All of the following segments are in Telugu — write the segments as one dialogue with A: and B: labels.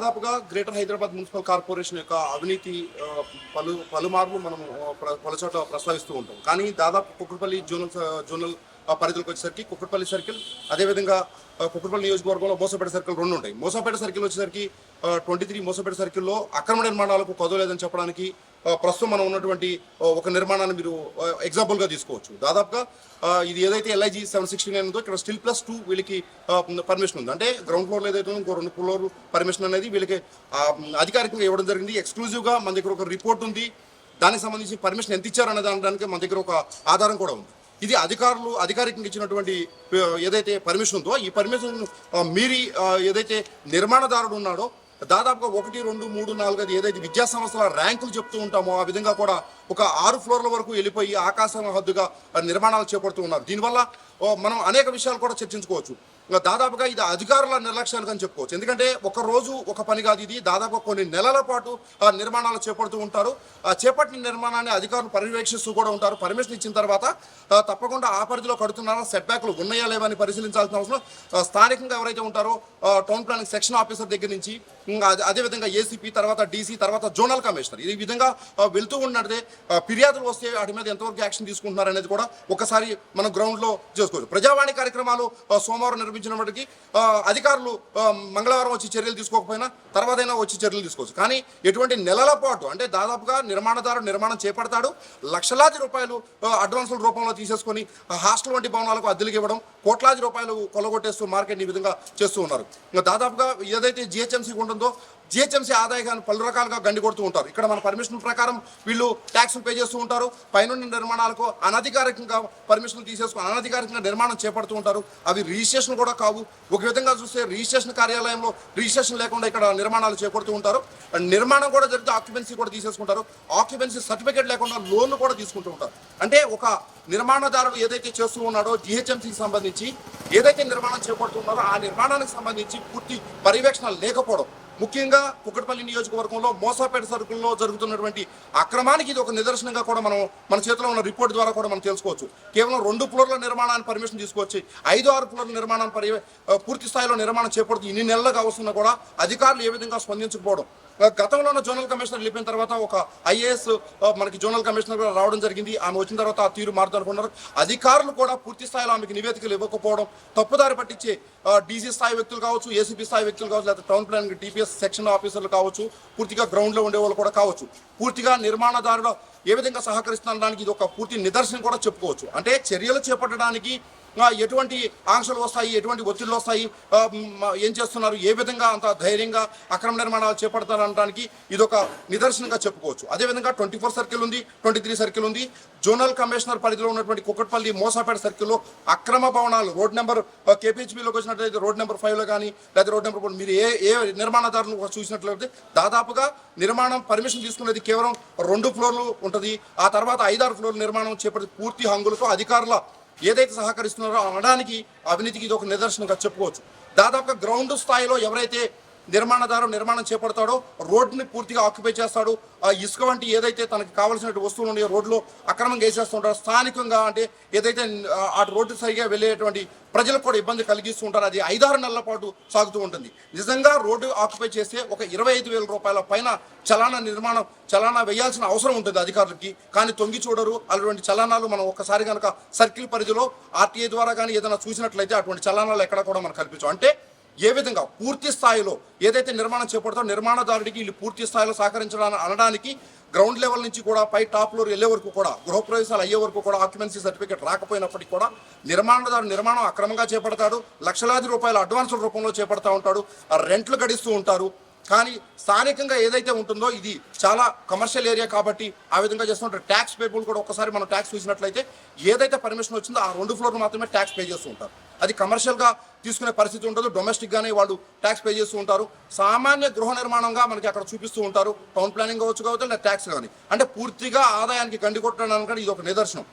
A: దాదాపుగా గ్రేటర్ హైదరాబాద్ మున్సిపల్ కార్పొరేషన్ యొక్క అవినీతి పలు పలుమార్లు మనం పలుచోట ప్రస్తావిస్తూ ఉంటాం. కానీ దాదాపు కుక్కడపల్లి జోనల్ జోనల్ పరిధిలోకి వచ్చేసరికి కుక్కడపల్లి సర్కిల్ అదేవిధంగా ఆ, కుక్కడపల్లి నియోజకవర్గంలో మోసపేట సర్కిల్ రెండు ఉంటాయి. మోసపేట సర్కిల్ వచ్చేసరికి ట్వంటీ త్రీ మోసపేట సర్కిల్లో అక్రమ నిర్మాణాలకు కొదవలేదని చెప్పడానికి ప్రస్తుతం మనం ఉన్నటువంటి ఒక నిర్మాణాన్ని మీరు ఎగ్జాంపుల్గా తీసుకోవచ్చు. దాదాపుగా ఇది ఏదైతే ఎల్ఐజీ సెవెన్ సిక్స్టీ నైన్ ఉందో ఇక్కడ స్టిల్ ప్లస్ టూ వీళ్ళకి పర్మిషన్ ఉంది. అంటే గ్రౌండ్ ఫ్లోర్లో ఏదైతే ఇంకో రెండు ఫ్లోర్ పర్మిషన్ అనేది వీళ్ళకి అధికారికంగా ఇవ్వడం జరిగింది. ఎక్స్క్లూజివ్గా మన దగ్గర ఒక రిపోర్ట్ ఉంది. దానికి సంబంధించి పర్మిషన్ ఎంత ఇచ్చారనే దానికి మన దగ్గర ఒక ఆధారం కూడా ఉంది. ఇది అధికారులు అధికారికంగా ఇచ్చినటువంటి ఏదైతే పర్మిషన్ ఉందో ఈ పర్మిషన్ మీరి ఏదైతే నిర్మాణదారుడు ఉన్నాడో దాదాపుగా ఒకటి రెండు మూడు నాలుగు అది ఏదైతే విద్యా సంస్థల ర్యాంకులు చెప్తూ ఉంటామో ఆ విధంగా కూడా ఒక ఆరు ఫ్లోర్ల వరకు వెళ్ళిపోయి ఆకాశం హద్దుగా నిర్మాణాలు చేపడుతూ ఉన్నారు. దీనివల్ల ఓ, మనం అనేక విషయాలు కూడా చర్చించుకోవచ్చు. దాదాపుగా ఇది అధికారుల నిర్లక్ష్యానికి అని చెప్పుకోవచ్చు. ఎందుకంటే ఒక రోజు ఒక పని కాదు ఇది. దాదాపు కొన్ని నెలల పాటు ఆ, నిర్మాణాలు చేపడుతూ ఉంటారు. చేపట్టిన నిర్మాణాన్ని అధికారులు పర్యవేక్షిస్తూ కూడా ఉంటారు. పర్మిషన్ ఇచ్చిన తర్వాత తప్పకుండా ఆ పరిధిలో కడుతున్నారా? సెట్ బ్యాక్లు ఉన్నాయా లేవా అని పరిశీలించాల్సిన అవసరం స్థానికంగా ఎవరైతే ఉంటారో టౌన్ ప్లానింగ్ సెక్షన్ ఆఫీసర్ దగ్గర నుంచి అదే- అదేవిధంగా ఏసీపీ తర్వాత డీసీ తర్వాత జోనల్ కమిషనర్. ఈ విధంగా వెళ్తూ ఉన్నదే ఫిర్యాదులు వస్తే వాటి మీద ఎంతవరకు యాక్షన్ తీసుకుంటున్నారు అనేది కూడా ఒకసారి మనం గ్రౌండ్లో చేసుకోవచ్చు. ప్రజావాణి కార్యక్రమాలు సోమవారం సోమవారం నిర్మించినప్పటికీ అధికారులు మంగళవారం వచ్చి చర్యలు తీసుకోకపోయినా తర్వాతైనా వచ్చి చర్యలు తీసుకోవచ్చు. కానీ ఎటువంటి నెలల పాటు అంటే దాదాపుగా నిర్మాణదారు నిర్మాణం చేపడతాడు లక్షలాది రూపాయలు అడ్వాన్సుల రూపంలో తీసేసుకొని హాస్టల్ వంటి భవనాలకు అద్దెలకు ఇవ్వడం కోట్లాది రూపాయలు కొలగొట్టేస్తూ మార్కెట్ ఈ విధంగా చేస్తూ ఉన్నారు. ఇంకా దాదాపుగా ఏదైతే జిహెచ్ఎంసీ ఉంటుందో జిహెచ్ఎంసీ ఆదాయాన్ని పలు రకాలుగా గండి కొడుతూ ఉంటారు. ఇక్కడ మన పర్మిషన్ ప్రకారం వీళ్ళు ట్యాక్సులు పే చేస్తూ ఉంటారు. పైన నిర్మాణాలకు అనధికారికంగా పర్మిషన్లు తీసేసుకుని అనధికారికంగా నిర్మాణం చేపడుతూ ఉంటారు. అవి రిజిస్ట్రేషన్ కూడా కావు. ఒక విధంగా చూస్తే రిజిస్ట్రేషన్ కార్యాలయంలో రిజిస్ట్రేషన్ లేకుండా ఇక్కడ నిర్మాణాలు చేపడుతూ ఉంటారు. అండ్ నిర్మాణం కూడా జరిగితే ఆక్యుపెన్సీ కూడా తీసేసుకుంటారు. ఆక్యుపెన్సీ సర్టిఫికేట్ లేకుండా లోన్లు కూడా తీసుకుంటూ ఉంటారు. అంటే ఒక నిర్మాణదారుడు ఏదైతే చేస్తూ ఉన్నాడో జిహెచ్ఎంసీకి సంబంధించి ఏదైతే నిర్మాణం చేపడుతున్నారో ఆ నిర్మాణానికి సంబంధించి పూర్తి పర్యవేక్షణ లేకపోవడం ముఖ్యంగా కుక్కటపల్లి నియోజకవర్గంలో మోసాపేట సరుకుల్లో జరుగుతున్నటువంటి అక్రమానికి ఇది ఒక నిదర్శనంగా కూడా మనం మన చేతిలో ఉన్న రిపోర్ట్ ద్వారా కూడా మనం తెలుసుకోవచ్చు. కేవలం రెండు ఫ్లోర్ల నిర్మాణాన్ని పర్మిషన్ తీసుకొచ్చి ఐదు ఆరు ఫ్లోర్ల నిర్మాణాన్ని పరి పూర్తి స్థాయిలో నిర్మాణం చేపడుతూ ఇన్ని నెలలుగా వస్తున్నా కూడా అధికారులు ఏ విధంగా స్పందించకపోవడం గతంలో ఉన్న జోనల్ కమిషనర్ వెళ్ళిపోయిన తర్వాత ఒక ఐఏఎస్ మనకి జోనల్ కమిషనర్ కూడా రావడం జరిగింది. ఆమె వచ్చిన తర్వాత ఆ తీరు మారుతారనుకున్నారు అధికారులు కూడా పూర్తి స్థాయిలో ఆమెకి నివేదికలు ఇవ్వకపోవడం తప్పుదారి పట్టించే డీసీ స్థాయి వ్యక్తులు కావచ్చు ఏసీపీ స్థాయి వ్యక్తులు కావచ్చు లేదా టౌన్ ప్లానింగ్ టీపీఎస్ సెక్షన్ ఆఫీసర్లు కావచ్చు పూర్తిగా గ్రౌండ్లో ఉండే వాళ్ళు కూడా కావచ్చు పూర్తిగా నిర్మాణదారులు ఏ విధంగా సహకరిస్తుండడానికి ఇది ఒక పూర్తి నిదర్శనం కూడా చెప్పుకోవచ్చు. అంటే చర్యలు చేపట్టడానికి ఎటువంటి ఆంక్షలు వస్తాయి ఎటువంటి ఒత్తిళ్ళు వస్తాయి ఏం చేస్తున్నారు ఏ విధంగా అంత ధైర్యంగా అక్రమ నిర్మాణాలు చేపడతారు అనడానికి ఇది ఒక నిదర్శనంగా చెప్పుకోవచ్చు. అదేవిధంగా ట్వంటీ ఫోర్ సర్కిల్ ఉంది ట్వంటీ త్రీ సర్కిల్ ఉంది. జోనల్ కమిషనర్ పరిధిలో ఉన్నటువంటి కుక్కట్పల్లి మోసాపేట సర్కిల్లో అక్రమ భవనాలు రోడ్ నెంబర్ కేపీహెచ్బీలోకి వచ్చినట్లయితే రోడ్ నెంబర్ ఫైవ్లో కానీ లేదా రోడ్ నెంబర్ మీరు ఏ ఏ నిర్మాణదారులు చూసినట్లయితే దాదాపుగా నిర్మాణం పర్మిషన్ తీసుకునేది కేవలం రెండు ఫ్లోర్లు ఉంటుంది. ఆ తర్వాత ఐదారు ఫ్లోర్ల నిర్మాణం చేపట్టి పూర్తి హంగులతో అధికారుల ఏదైతే సహకరిస్తున్నారో అనడానికి అవినీతికి ఇది ఒక నిదర్శనంగా చెప్పుకోవచ్చు. దాదాపుగా గ్రౌండ్ స్థాయిలో ఎవరైతే నిర్మాణదారు నిర్మాణం చేపడతాడో రోడ్ని పూర్తిగా ఆక్యుపై చేస్తాడు. ఆ ఇసుక వంటి ఏదైతే తనకి కావాల్సిన వస్తువులు ఉన్నాయో రోడ్లో అక్రమంగా వేసేస్తుంటారు స్థానికంగా అంటే ఏదైతే ఆ, రోడ్డు సరిగా వెళ్ళేటువంటి ప్రజలకు కూడా ఇబ్బంది కలిగిస్తూ ఉంటారు. అది ఐదారు నెలల పాటు సాగుతూ ఉంటుంది. నిజంగా రోడ్డు ఆక్యుపై చేస్తే ఒక ఇరవై ఐదు వేల రూపాయల పైన చలానా నిర్మాణం చలానా వేయాల్సిన అవసరం ఉంటుంది అధికారులకి. కానీ తొంగి చూడరు. అటువంటి చలానాలు మనం ఒక్కసారి కనుక సర్కిల్ పరిధిలో ఆర్టీఏ ద్వారా కానీ ఏదైనా చూసినట్లయితే అటువంటి చలానాలు ఎక్కడ కూడా మనం కల్పించాం అంటే ఏ విధంగా పూర్తి స్థాయిలో ఏదైతే నిర్మాణం చేపడతారో నిర్మాణదారుడికి వీళ్ళు పూర్తి స్థాయిలో సహకరించడానికి అనడానికి గ్రౌండ్ లెవెల్ నుంచి కూడా పై టాప్ ఫ్లోర్ వెళ్ళే వరకు కూడా గృహప్రవేశాలు అయ్యే వరకు కూడా ఆక్యుపెన్సీ సర్టిఫికేట్ రాకపోయినప్పటికీ కూడా నిర్మాణదారు నిర్మాణం అక్రమంగా చేపడతాడు లక్షలాది రూపాయల అడ్వాన్స్ రూపంలో చేపడతా ఉంటాడు ఆ రెంట్లు గడిస్తూ ఉంటారు. కానీ స్థానికంగా ఏదైతే ఉంటుందో ఇది చాలా కమర్షియల్ ఏరియా కాబట్టి ఆ విధంగా చేస్తుంటారు ట్యాక్స్ పేబుల్ కూడా ఒకసారి మనం ట్యాక్స్ చూసినట్లయితే ఏదైతే పర్మిషన్ వచ్చిందో ఆ రెండు ఫ్లోర్లు మాత్రమే ట్యాక్స్ పే చేస్తూ ఉంటారు. అది కమర్షియల్గా తీసుకునే పరిస్థితి ఉండదు. డొమెస్టిక్గానే వాళ్ళు ట్యాక్స్ పే చేస్తూ ఉంటారు. సామాన్య గృహ నిర్మాణంగా మనకి అక్కడ చూపిస్తూ ఉంటారు. టౌన్ ప్లానింగ్ కావచ్చు కావచ్చు లేదా ట్యాక్స్ కానీ. అంటే పూర్తిగా ఆదాయానికి గండి కొట్టడానికి ఇది ఒక నిదర్శనం.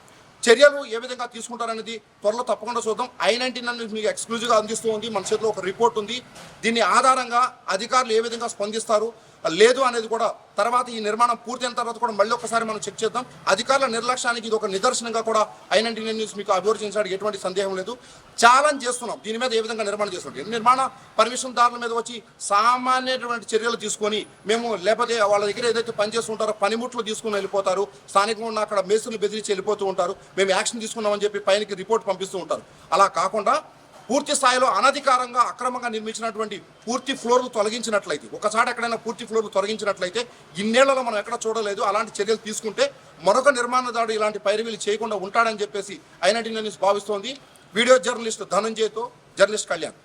A: చర్యలు ఏ విధంగా తీసుకుంటారనేది త్వరలో తప్పకుండా చూద్దాం. ఐ నైన్టీన్ అనేది మీకు ఎక్స్క్లూజివ్గా అందిస్తూ ఉంది. మన చేతిలో ఒక రిపోర్ట్ ఉంది. దీని ఆధారంగా అధికారులు ఏ విధంగా స్పందిస్తారు? లేదు అనేది కూడా తర్వాత ఈ నిర్మాణం పూర్తయిన తర్వాత కూడా మళ్ళీ ఒకసారి మనం చెక్ చేద్దాం. అధికారుల నిర్లక్ష్యానికి ఇది ఒక నిదర్శనంగా కూడా ఐనెంటీ న్యూస్ మీకు అభివర్తించడానికి ఎటువంటి సందేహం లేదు. ఛాలెంజ్ చేస్తున్నాం. దీని మీద ఏ విధంగా నిర్మాణం చేస్తున్నాం? నిర్మాణ పర్మిషన్దారుల మీద వచ్చి సామాన్యటువంటి చర్యలు తీసుకొని మేము లేకపోతే వాళ్ళ దగ్గర ఏదైతే పని చేస్తుంటారో పనిముట్లు తీసుకుని వెళ్ళిపోతారు. స్థానికంగా ఉన్న అక్కడ మేసులు బెదిరించి వెళ్ళిపోతూ ఉంటారు. మేము యాక్షన్ తీసుకున్నామని చెప్పి పైనకి రిపోర్ట్ పంపిస్తూ ఉంటారు. అలా కాకుండా పూర్తి స్థాయిలో అనధికారంగా అక్రమంగా నిర్మించినటువంటి పూర్తి ఫ్లోర్లు తొలగించినట్లయితే ఒకసారి ఎక్కడైనా పూర్తి ఫ్లోర్లు తొలగించినట్లయితే ఇన్నేళ్ళలో మనం ఎక్కడ చూడలేదు. అలాంటి చర్యలు తీసుకుంటే మరొక నిర్మాణదారుడు ఇలాంటి పైరవీలు చేయకుండా ఉంటాడని చెప్పేసి ఐనటీ నేను భావిస్తోంది. వీడియో జర్నలిస్ట్ ధనంజయ్తో జర్నలిస్ట్ కళ్యాణ్.